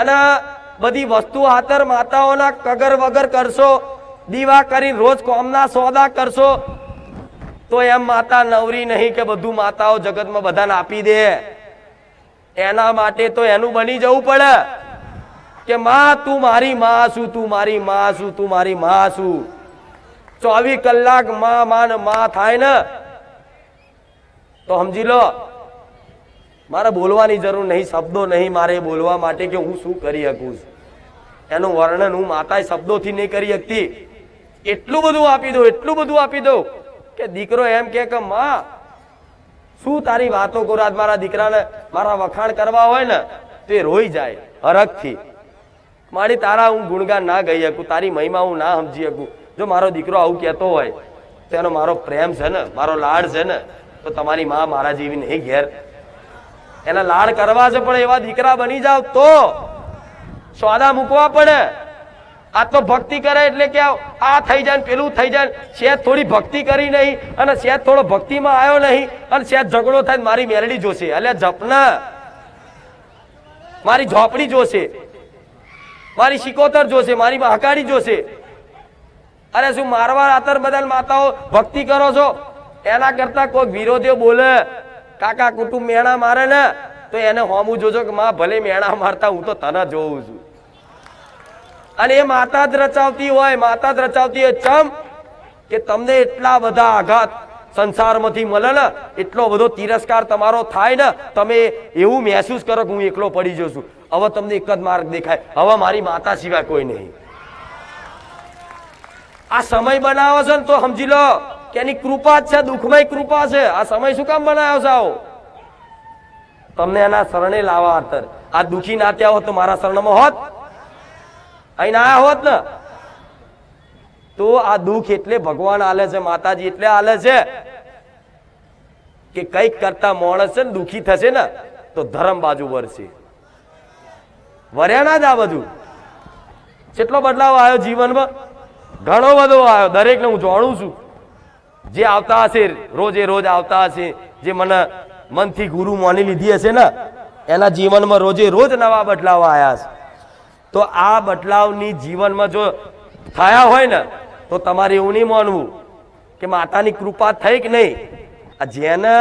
અને બધી વસ્તુ હાથર માતાઓના કગર વગર કરશો, દીવા કરી રોજ કોમના સોદા કરશો, તો એમ માતા નવરી નહીં કે બધું માતાઓ જગતમાં બધાને આપી દે. એના માટે તો એનું બની જવું પડે કે માં, તું મારી માં છું, તું મારી માં છું, તું મારી માં છું. ચોવીસ કલાકમાં માં માં થાય ને, તો સમજી લો મારે બોલવાની જરૂર નહીં, શબ્દો નહીં મારે બોલવા માટે કે હું શું કરી શકું એનું વર્ણન હું માતાએ શબ્દોથી નહીં કરી શકતી. એટલું બધું આપી દઉં, એટલું બધું આપી દઉં કે દીકરો એમ કે, માં, શું તારી વાતો કરો? આજ મારા દીકરાને મારા વખાણ કરવા હોય ને, તે રોઈ જાય, હરખથી. મારી તારા હું ગુણગાન ના ગઈ શકું, તારી મહિમા હું ના સમજી શકું. જો મારો દીકરો આવું કહેતો હોય, તો એનો મારો પ્રેમ છે ને, મારો લાડ છે ને, તો તમારી મા મારા જેવી નહીં ઘેર એના લાડ કરવા છે, પણ એવા દીકરા બની જાવ તો સોદા મૂકવા પડે. આ તો ભક્તિ કરે એટલે કે આ થઈ જાય પેલું થઈ જાય શેત થોડી ભક્તિ કરી નહીં અને શેઠ થોડો ભક્તિમાં આવ્યો નહીં અને શેઠ ઝઘડો થાય મારી મેરડી જોશે. એટલે જપના. મારી ઝોપડી જોશે. મારી શિકોતર જોશે, મારી હકાડી જોશે. અરે શું મારવા આતર બદલ માતાઓ ભક્તિ કરો છો? એના કરતા કોઈ વિરોધીઓ બોલે. કાકા કુટુંબ મેણા મારે ને, તો એને હોમું જોજો કે માં ભલે મેણા મારતા, હું તો તને જોઉં છું. અને એ માતા જ રચાવતી હોય, માતા જ રચાવતી હોય, ચમ કે તમને એટલા બધા આઘાત સંસારમાંથી મળે ને, એટલો બધો તિરસ્કાર તમારો થાય ને, તમે એવું મહેસૂસ કરો કે હું એકલો પડી જઉં છું. હવે તમને એક જ માર્ગ દેખાય. હવે મારી માતા સિવાય કોઈ નહીં. આ સમય બનાવો છે ને તો સમજી લો. કે એની કૃપા જ છે, દુઃખમય કૃપા છે. આ સમય શું કામ બનાવ્યો છે આવો? તમને એના શરણે લાવા આતર આ દુઃખી ના ત્યાં હોત તો મારા શરણમાં હોત. અહીં ના હોત ને. તો આ દુઃખ એટલે ભગવાન આલે છે, માતાજી એટલે આલે છે કે કંઈક કરતા માણસ છે ને, દુખી થશે ને, તો ધર્મ બાજુ વરસે. વર્યા ના જ આ બધું. કેટલો બદલાવ આવ્યો જીવનમાં? ઘણો બધો આવ્યો. દરેકને હું જાણું છું. જે આવતા હશે, રોજે રોજ આવતા હશે, જે મને મનથી ગુરુ માની લીધી હશે ને, એના જીવનમાં રોજે રોજ નવા બદલાવ આવ્યા છે. તો આ બદલાવની જીવનમાં જો થયા હોય ને, તો તમારે એવું નહીં માનવું કે માતાની કૃપા થઈ કે નહીં. જેને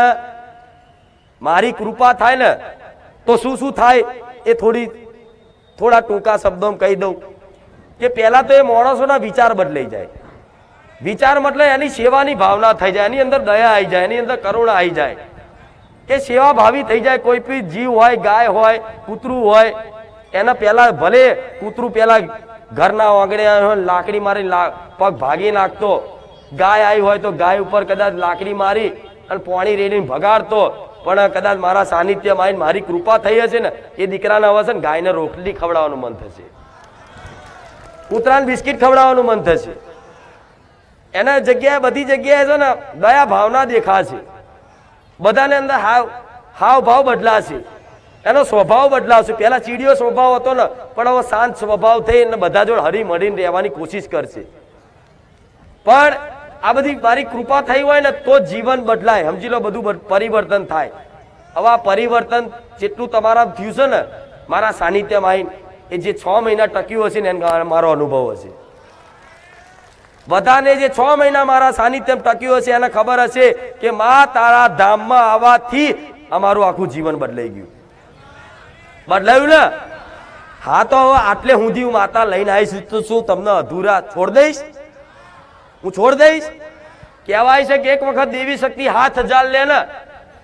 મારી કૃપા થાય ને, તો શું શું થાય એ થોડી, થોડા ટૂંકા શબ્દોમાં કહી દઉં કે પહેલાં તો એ માણસોના વિચાર બદલાઈ જાય. વિચાર મતલબ એની સેવાની ભાવના થઈ જાય, એની અંદર દયા આવી જાય, એની અંદર કરુણા આવી જાય. કે સેવા ભાવી થઈ જાય, કોઈ બી જીવ હોય, ગાય હોય, કૂતરું હોય, એના પહેલા ભલે કૂતરું પહેલા ઘરના આંગણે લાકડી મારી પગ ભાગી નાખતો, ગાય આવી હોય તો ગાય ઉપર કદાચ લાકડી મારી અને પાણી રેડીને ભગાડતો, પણ કદાચ મારા સાનિધ્યમાં આવીને મારી કૃપા થઈ હશે ને, એ દીકરાને હશે ને ગાયને રોટલી ખવડાવવાનું મન થશે. કૂતરાને બિસ્કિટ ખવડાવવાનું મન થશે. એના જગ્યાએ બધી જગ્યાએ છે ને દયા ભાવના દેખાશે. બધાને અંદર હાવ હાવ ભાવ બદલાશે. એનો સ્વભાવ બદલાશે. પહેલાં ચીડિયો સ્વભાવ હતો ને, પણ હવે શાંત સ્વભાવ થઈ અને બધા જોડે હરી મળીને રહેવાની કોશિશ કરશે. પણ આ બધી મારી કૃપા થઈ હોય ને, તો જીવન બદલાય. સમજી લો, બધું પરિવર્તન થાય. હવે આ પરિવર્તન જેટલું તમારા થયું છે ને, મારા સાનિધ્યમાં આવીને, એ જે છ મહિના ટક્યું હશે ને, એનો મારો અનુભવ હશે. બધાને જે છ મહિના મારા સાનિધ્યમ ટક્યું હશે એને ખબર હશે કે મા તારા ધામમાં આવવાથી અમારું આખું જીવન બદલાઈ ગયું. બદલાયું ને? હા તો હવે આટલે સુધી હું માતા લઈને આવીશ તો શું તમને અધૂરા છોડ દઈશ? હું છોડ દઈશ? કહેવાય છે કે એક વખત દેવી શક્તિ હાથ હજાર લે ને,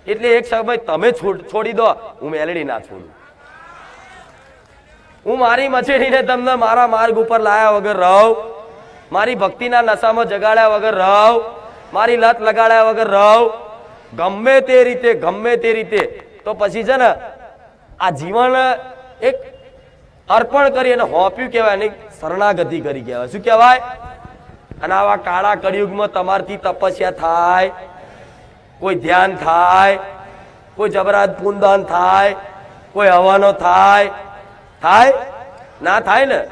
એટલે એક સમય તમે છોડી દો, હું મેલડી ના છોડું. હું મારી મચેડીને તમને મારા માર્ગ ઉપર લાયા વગર રહું. મારી ભક્તિના નશામાં જગાડ્યા વગર રહો. મારી લત લગાડ્યા વગર રહો. ગમે તે રીતે, ગમે તે રીતે. તો પછી છે ને, આ જીવન એક અર્પણ કરી અને હોપ્યું કહેવાય ને શરણાગતિ કરી કહેવાય. શું કહેવાય? અને આવા કાળા કળિયુગમાં તમારથી તપસ્યા થાય. કોઈ ધ્યાન થાય. કોઈ જબરાત પૂનદાન થાય. કોઈ હવાનો થાય. થાય? ના થાય ને?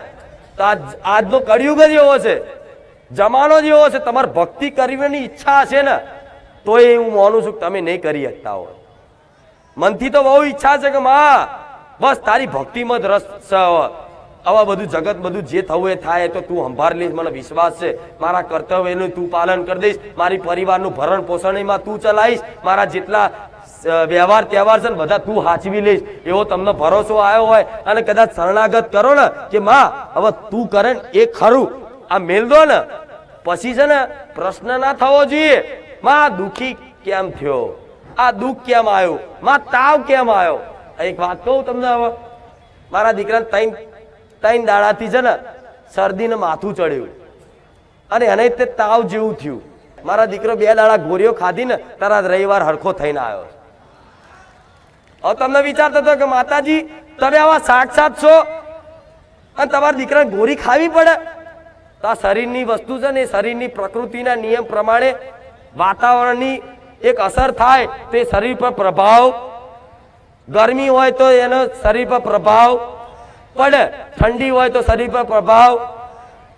તો આજ આજનો કળિયુગ જ એવો છે. જમાનો જ એવો છે. તમારે ભક્તિ કરવાની ઈચ્છા હશે ને તો એ હું માનું છું કે તમે નહીં કરી શકતા હો મનથી તો બહુ ઈચ્છા છે કે, માં, બસ તારી ભક્તિમાં જ રસ આવા બધું જગત બધું જે થવું એ થાય તો તું સંભાળ લઈશ, મને વિશ્વાસ છે. મારા કર્તવ્યનું તું પાલન કરી દઈશ. મારી પરિવારનું ભરણ પોષણમાં તું ચલાવીશ. મારા જેટલા વ્યવહાર તહેવાર છે ને બધા તું હાચવી લઈશ. એવો તમને ભરોસો આવ્યો હોય અને કદાચ શરણાગત કરો ને કે માં, હવે તું કરે ને એ ખરું. આ મેલ દો ને. પછી છે ને પ્રશ્ન ના થવો જોઈએ. માં, દુખી કેમ થયો? આ દુઃખ કેમ આવ્યું? માં, તાવ કેમ આવ્યો? એક વાત કહું તમને હવે. મારા દીકરા ત્રણ ત્રણ દાડાથી છે ને શરદીને માથું ચડ્યું. અને એને તે તાવ જેવું થયું. મારા દીકરો બે દાડા ગોળીઓ ખાધી ને તારા રવિવાર હરખો થઈને આવ્યો. હવે તમને વિચારતો હતો કે માતાજી, તમે આવા સાક્ષાત છો? અને તમારા દીકરાને ગોરી ખાવી પડે? તો આ શરીરની વસ્તુ છે ને, એ શરીરની પ્રકૃતિના નિયમ પ્રમાણે વાતાવરણની એક અસર થાય તો એ શરીર પર પ્રભાવ. ગરમી હોય તો એનો શરીર પર પ્રભાવ. પડે, ઠંડી હોય તો શરીર પર પ્રભાવ.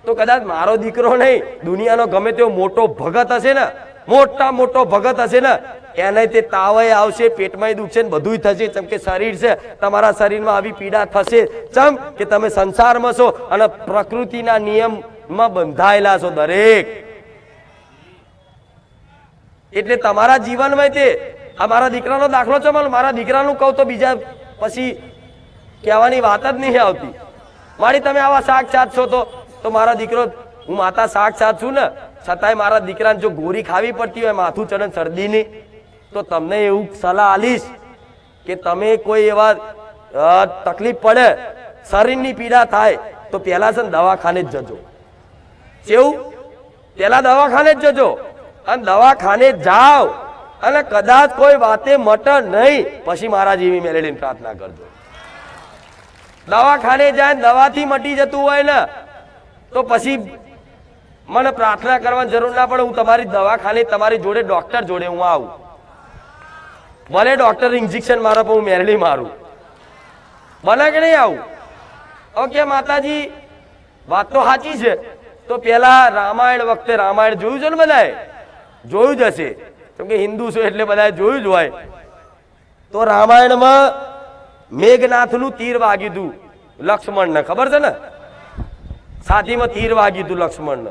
તો કદાચ મારો દીકરો નહીં, દુનિયાનો ગમે તેવો મોટો ભગત હશે ને, મોટા મોટો ભગત હશે ને એને તે તાવય આવશે પેટમાં દુખશે ને બધુંય થશે. ચમ કે શરીર છે, તમારા શરીરમાં આવી પીડા થશે. ચમ કે તમે સંસારમાં છો અને પ્રકૃતિના નિયમમાં બંધાયેલા છો દરેક. એટલે તમારા જીવનમાં તે, આ મારા દીકરાનો દાખલો છે પણ મારા દીકરાનું કહું તો બીજા પછી કહેવાની વાત જ નહીં આવતી. મારી તમે આવા સાક્ષાત છો તો તો મારા દીકરો, હું માતા સાક્ષાત છું ને. છતાંય મારા દીકરાને જો ગોરી ખાવી પડતી હોય, માથું ચડન શરદીની તો તમને એવું સલાહ આલીશ કે તમે કોઈ એવા તકલીફ પડે, શરીરની પીડા થાય, તો પહેલા છે દવાખાને જ જજો. કેવું? પેલા દવાખાને જ જજો. અને દવાખાને જાઓ. અને કદાચ કોઈ વાતે મટ નહીં, પછી મારા જેવી મેલેડીને પ્રાર્થના કરજો. દવાખાને જાય દવાથી મટી જતું હોય ને, તો પછી મને પ્રાર્થના કરવાની જરૂર ના પડે. હું તમારી દવાખાને તમારી જોડે ડોક્ટર જોડે હું આવું. ભલે ડોક્ટર ઇન્જેક્શન મારો પણ હું મેરડી મારું. બને કે નહીં આવું? ઓકે, માતાજી, વાત તો સાચી છે. તો પેલા રામાયણ વખતે રામાયણ જોયું છે ને બધાએ? જોયું જ હશે. કેમ કે હિન્દુ છો એટલે બધાએ જોયું જ હોય. તો રામાયણમાં મેઘનાથનું તીર વાગ્યું હતું લક્ષ્મણને. ખબર છે ને? સાથીમાં તીર વાગ્યું હતું લક્ષ્મણને.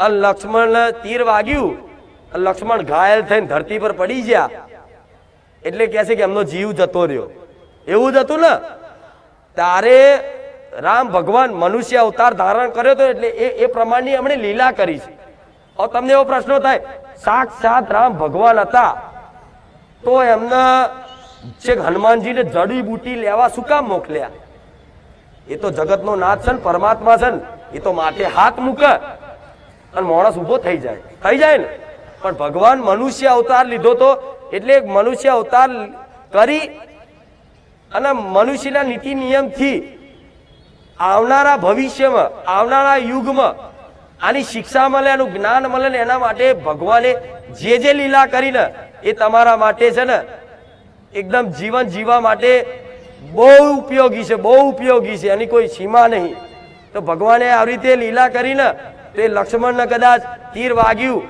અને લક્ષ્મણને તીર વાગ્યું. લક્ષ્મણ ઘાયલ થઈને ધરતી પર પડી ગયા. એટલે કહે છે કે એમનો જીવ જતો રહ્યો. એવું જ હતું ને? તારે રામ ભગવાન મનુષ્ય અવતાર ધારણ કર્યો હતો એટલે એ એ પ્રમાણની એમણે લીલા કરી છે. હવે તમને એવો પ્રશ્ન થાય, સાક્ષાત રામ ભગવાન હતા. તો એમના જે હનુમાનજીને જડીબુટી લેવા શું કામ મોકલ્યા? એ તો જગતનો નાથ છે ને, પરમાત્મા છે ને, એ તો માથે હાથ મૂકે. અને માણસ ઊભો થઈ જાય. થઈ જાય ને? પણ ભગવાન મનુષ્ય અવતાર લીધો તો એટલે મનુષ્ય અવતાર કરી અને મનુષ્યના નીતિ નિયમથી આવનારા ભવિષ્યમાં, આવનારા યુગમાં આની શિક્ષા મળે એનું જ્ઞાન મળે ને એના માટે ભગવાને જે જે લીલા કરીને એ તમારા માટે છે ને, એકદમ જીવન જીવવા માટે બહુ ઉપયોગી છે, બહુ ઉપયોગી છે, એની કોઈ સીમા નહીં. તો ભગવાને આવી રીતે લીલા કરીને તો લક્ષ્મણને કદાચ તીર વાગ્યું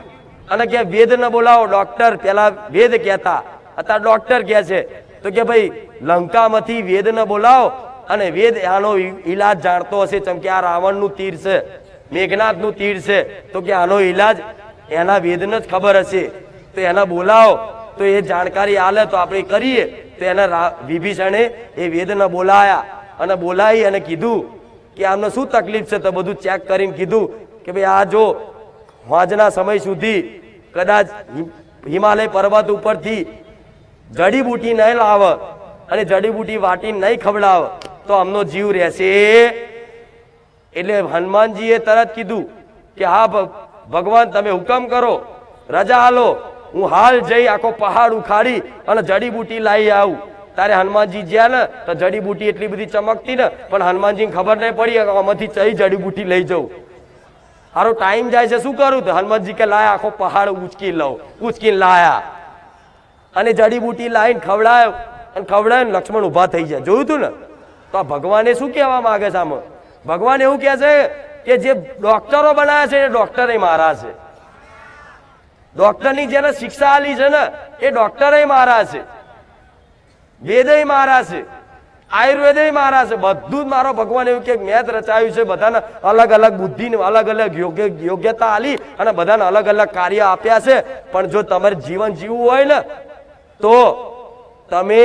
અને કે વેદ ન બોલાવો ડોક્ટર પેલા વેદ કહેતા. અત્યારે ડોક્ટર કહે છે, તો કે ભાઈ, લંકામાંથી વેદ ન બોલાવો અને વેદ આનો ઈલાજ જાણતો હશે ચમ કે આ રાવણનું તીર છે, મેઘનાથનું તીર છે, તો કે આનો ઈલાજ એના વેદને જ ખબર હશે. તો એના બોલાવો, તો એ જાણકારી આલે, તો આપણે કરીએ. તો એના વિભીષણે એ વેદને બોલાયા અને બોલાવી અને કીધું કે આમને શું તકલીફ છે, તો બધું ચેક કરીને કીધું કે ભાઈ, આ જો હોજના સમય સુધી કદાચ હિમાલય પર્વત ઉપરથી જડીબૂટી નહીં લાવે અને જડીબૂટી વાટીને નહીં ખવડાવ, તો આમનો જીવ રહેશે. એટલે હનુમાનજીએ તરત કીધું કે હા ભગવાન, તમે હુકમ કરો, રજા હાલો હું હાલ જઈ આખો પહાડ ઉખાડી અને જડીબૂટી લાવી આવું. તારે હનુમાનજી જ્યાં ને, તો જડીબૂટી એટલી બધી ચમકતી ને, પણ હનુમાનજીને ખબર નહીં પડી, આમાંથી ચઈ જડીબૂટી લઈ જવું હારો ટાઈમ જાય છે, શું કરું? તો હનુમાનજી કે, લાયા આખો પહાડ ઉચકી લઉં ઉચકીને લાયા. અને જડીબુટી લાવીને ખવડાયો, અને ખવડાવીને લક્ષ્મણ ઊભા થઈ જાય જોયું તું ને? તો આ ભગવાને શું કહેવા માંગે છે આમાં? ભગવાન એવું કહે છે કે જે ડોક્ટરો બનાવ્યા છે, એ ડોક્ટરે મારા છે. ડોક્ટરની જેને શિક્ષા આલી છે ને, એ ડોક્ટરે મારા છે. વેદય મારા છે. આયુર્વેદ મારા છે, બધું જ મારો ભગવાન એવું કે મેં જ રચાયું છે, બધાને અલગ અલગ બુદ્ધિને અલગ અલગ યોગ્ય, યોગ્યતા આલી અને બધાને અલગ અલગ કાર્ય આપ્યા છે. પણ જો તમારે જીવન જીવવું હોય ને, તો તમે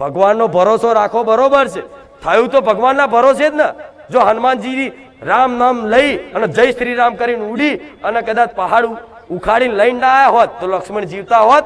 ભગવાનનો ભરોસો રાખો બરોબર છે. થયું તો ભગવાનના ભરોસે જ ને. જો હનુમાનજી રામ નામ લઈ અને જય શ્રી રામ કરીને ઉડી અને કદાચ પહાડ ઉખાડીને લઈને આવ્યા હોત, તો લક્ષ્મણ જીવતા હોત